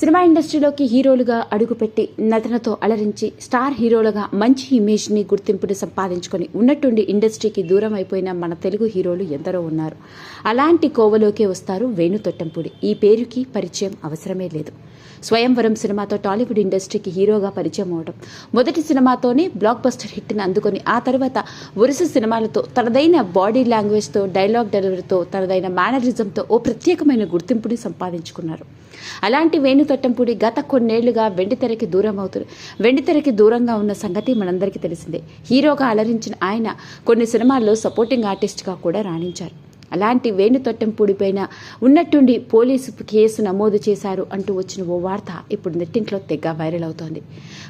Cinema ఇండస్ట్రీలోకి హీరోలుగా అడుగుపెట్టి నటనతో అలరించి స్టార్ హీరోలుగా మంచి ఇమేజ్ని గుర్తింపుని సంపాదించుకొని ఉన్నట్టుండి ఇండస్ట్రీకి దూరం అయిపోయిన మన తెలుగు హీరోలు ఎందరో ఉన్నారు. అలాంటి కోవలోకే వస్తారు వేణు తొట్టంపూడి. ఈ పేరుకి పరిచయం అవసరమే లేదు. స్వయంవరం సినిమాతో టాలీవుడ్ ఇండస్ట్రీకి హీరోగా పరిచయం అవడం. మొదటి సినిమాతోనే బ్లాక్ బస్టర్ హిట్ని అందుకొని ఆ తర్వాత వరుస సినిమాలతో తనదైన బాడీ లాంగ్వేజ్తో డైలాగ్ డెలివరీతో తనదైన మేనరిజంతో ఓ ప్రత్యేకమైన గుర్తింపుని సంపాదించుకున్నారు. అలాంటి వేణుతట్టంపూడి గత కొన్నేళ్ళుగా వెండితెరకి దూరం అవుతారు వెండితెరకి దూరంగా ఉన్న సంగతి మనందరికీ తెలిసిందే. హీరోగా అలరించిన ఆయన కొన్ని సినిమాల్లో సపోర్టింగ్ ఆర్టిస్ట్గా కూడా రాణించారు. అలాంటి వేణు తొట్టంపూడిపైన ఉన్నట్టుండి పోలీసు కేసు నమోదు చేశారు అంటూ వచ్చిన ఓ వార్త ఇప్పుడు నెట్టింట్లో తెగ వైరల్ అవుతోంది.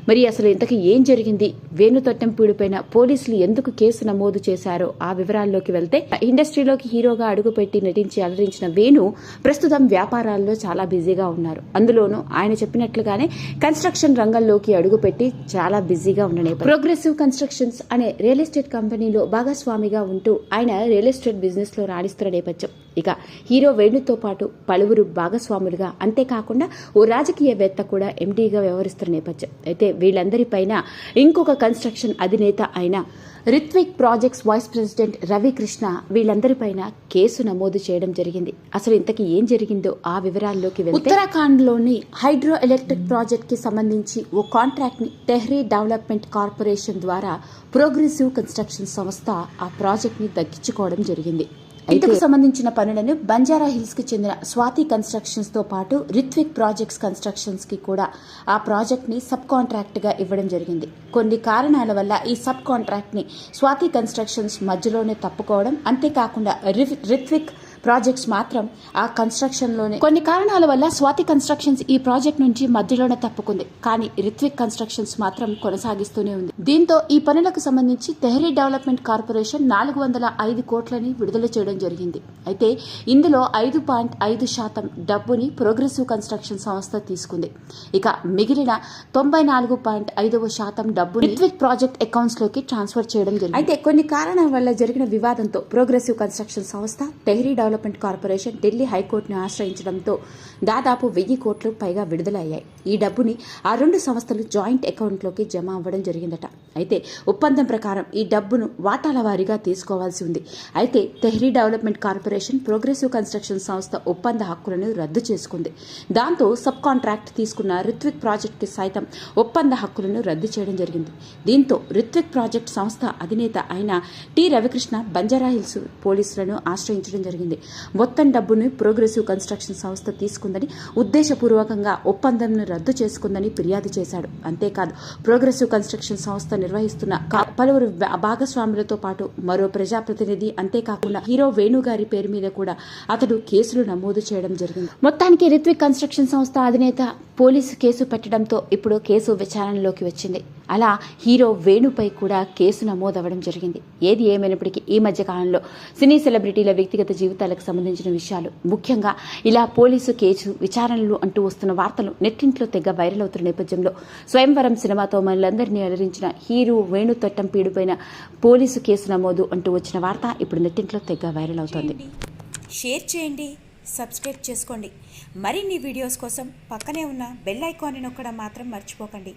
మరి అసలు ఇంతకీ ఏం జరిగింది? వేణు తొట్టంపూడిపైన పోలీసులు ఎందుకు కేసు నమోదు చేశారో ఆ వివరాల్లోకి వెళ్తే ఇండస్ట్రీలోకి హీరోగా అడుగుపెట్టి నటించి అలరించిన వేణు ప్రస్తుతం వ్యాపారాల్లో చాలా బిజీగా ఉన్నారు. అందులోనూ ఆయన చెప్పినట్లుగానే కన్స్ట్రక్షన్ రంగంలోకి అడుగుపెట్టి చాలా బిజీగా ఉన్న ప్రోగ్రెసివ్ కన్స్ట్రక్షన్స్ అనే రియల్ ఎస్టేట్ కంపెనీలో భాగస్వామిగా ఉంటూ ఆయన రియల్ ఎస్టేట్ బిజినెస్లో రాణిస్తున్న నేపథ్యం. ఇక హీరో వేణుతో పాటు పలువురు భాగస్వాములుగా అంతేకాకుండా ఓ రాజకీయవేత్త కూడా ఎండీగా వ్యవహరిస్తున్న నేపథ్యం. అయితే వీళ్ళందరిపైన ఇంకొక కన్స్ట్రక్షన్ అధినేత అయిన Ritvik projects vice president Ravikrishna వీళ్ళందరిపైన case నమోదు చేయడం జరిగింది. అసలు ఇంతకీ ఏం జరిగిందో ఆ వివరాల్లోకి వెళ్తే హైడ్రో ఎలక్ట్రిక్ ప్రాజెక్ట్కి సంబంధించి ఓ కాంట్రాక్ట్ని టెహ్రీ డెవలప్మెంట్ కార్పొరేషన్ ద్వారా ప్రోగ్రెసివ్ కన్స్ట్రక్షన్ సంస్థ ఆ ప్రాజెక్ట్ని దగ్గించుకోవడం దక్కించుకోవడం జరిగింది. ఇందుకు సంబంధించిన పనులను బంజారా హిల్స్కి చెందిన స్వాతి కన్స్ట్రక్షన్స్తో పాటు రిత్విక్ ప్రాజెక్ట్స్ కన్స్ట్రక్షన్స్కి కూడా ఆ ప్రాజెక్ట్ని సబ్ కాంట్రాక్ట్గా ఇవ్వడం జరిగింది. కొన్ని కారణాల వల్ల ఈ సబ్ కాంట్రాక్ట్ని స్వాతి కన్స్ట్రక్షన్స్ మధ్యలోనే తప్పుకోవడం అంతేకాకుండా రిత్విక్ ప్రాజెక్ట్స్ మాత్రం ఆ కన్స్ట్రక్షన్లోనే కొన్ని కారణాల వల్ల స్వాతి కన్స్ట్రక్షన్స్ ఈ ప్రాజెక్ట్ నుంచి మధ్యలోనే తప్పుకుంది. కానీ రిత్విక్ కన్స్ట్రక్షన్స్ మాత్రం కొనసాగిస్తూనే ఉంది. దీంతో ఈ పనులకు సంబంధించి తెహరీ డెవలప్మెంట్ కార్పొరేషన్ నాలుగు వందల ఐదు కోట్లని విడుదల చేయడం జరిగింది. అయితే ఇందులో ఐదు పాయింట్ ఐదు శాతం డబ్బుని ప్రోగ్రెసివ్ కన్స్ట్రక్షన్ సంస్థ తీసుకుంది. ఇక మిగిలిన తొంభై నాలుగు పాయింట్ ఐదవ శాతం డబ్బు రిత్విక్ ప్రాజెక్ట్ అకౌంట్స్లోకి ట్రాన్స్ఫర్ చేయడం జరిగింది. అయితే కొన్ని కారణాల వల్ల జరిగిన వివాదంతో ప్రోగ్రెసివ్ కన్స్ట్రక్షన్ సంస్థ టెహరీ డెవలప్మెంట్ కార్పొరేషన్ ఢిల్లీ హైకోర్టును ఆశ్రయించడంతో దాదాపు వెయ్యి కోట్లు పైగా విడుదలయ్యాయి. ఈ డబ్బుని ఆ రెండు సంస్థలు జాయింట్ అకౌంట్లోకి జమ అవ్వడం జరిగిందట. అయితే ఒప్పందం ప్రకారం ఈ డబ్బును వాటాల వారీగా తీసుకోవాల్సి ఉంది. అయితే Tehri development corporation progressive construction సంస్థ ఒప్పంద హక్కులను రద్దు చేసుకుంది. దాంతో సబ్ కాంట్రాక్ట్ తీసుకున్న రిత్విక్ ప్రాజెక్టుకి సైతం ఒప్పంద హక్కులను రద్దు చేయడం జరిగింది. దీంతో రిత్విక్ ప్రాజెక్ట్ సంస్థ అధినేత అయిన టి రవికృష్ణ బంజారాహిల్స్ పోలీసులను ఆశ్రయించడం జరిగింది. మొత్తం డబ్బును ప్రోగ్రెసివ్ కన్స్ట్రక్షన్ సంస్థ తీసుకుందని ఉద్దేశపూర్వకంగా ఒప్పందంను రద్దు చేసుకుందని ఫిర్యాదు చేశాడు. అంతేకాదు ప్రోగ్రెసివ్ కన్స్ట్రక్షన్ సంస్థ నిర్వహిస్తున్న కా- పలువురు భాగస్వాములతో పాటు మరో ప్రజాప్రతినిధి అంతేకాకుండా హీరో వేణు గారి పేరు మీద కూడా అతడు కేసులు నమోదు చేయడం జరిగింది. మొత్తానికి రిత్విక్ కన్స్ట్రక్షన్ సంస్థ అధినేత పోలీసు కేసు పెట్టడంతో ఇప్పుడు కేసు విచారణలోకి వచ్చింది. అలా హీరో వేణుపై కూడా కేసు నమోదవడం జరిగింది. ఏది ఏమైనప్పటికీ ఈ మధ్య కాలంలో సినీ సెలబ్రిటీల వ్యక్తిగత జీవితాలకు సంబంధించిన విషయాలు ముఖ్యంగా ఇలా పోలీసు కేసు విచారణలు అంటూ వస్తున్న వార్తలు నెట్టింట్లో తెగ వైరల్ అవుతున్న నేపథ్యంలో స్వయంవరం సినిమాతో మనలందరినీ అలరించిన హీరో వేణు తొట్టం పీడిపోయిన పోలీసు కేసు నమోదు అంటూ వచ్చిన వార్త ఇప్పుడు నెట్టింట్లో తెగ వైరల్ అవుతోంది. షేర్ చేయండి. సబ్స్క్రైబ్ చేసుకోండి. మరిన్ని వీడియోస్ కోసం పక్కనే ఉన్న బెల్ ఐకాన్ని నొక్కడం మాత్రం మర్చిపోకండి.